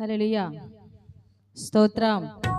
हलिया स्तोत्रम.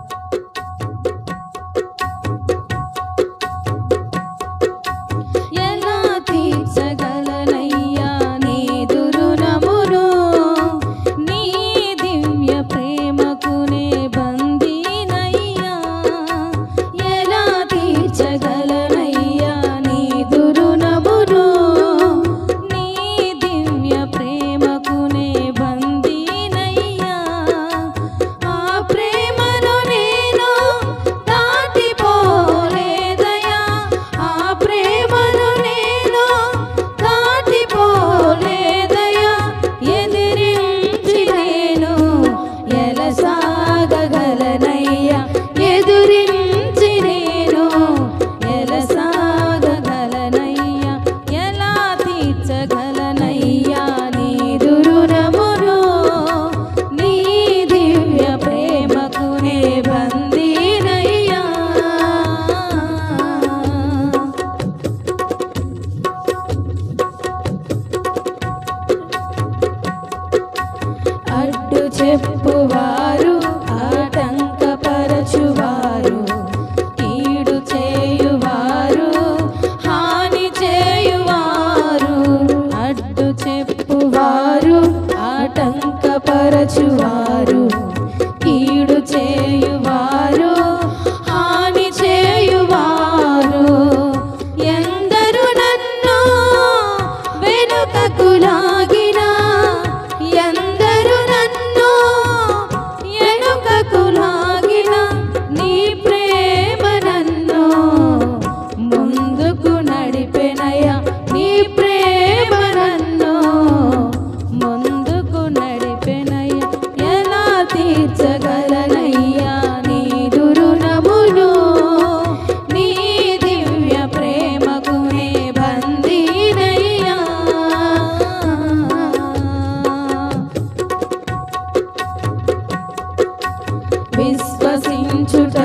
చెప్పువారు ఆటంకపరచువారు కీడు చేయువారు హాని చేయువారు అడ్డు చెప్పువారు ఆటంకపరచువారు. seen today.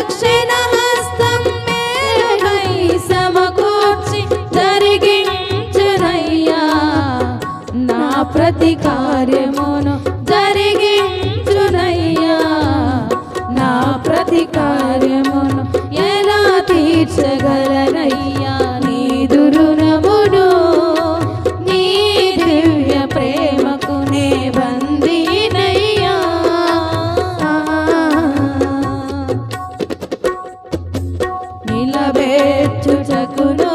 दक्षिणा কোনো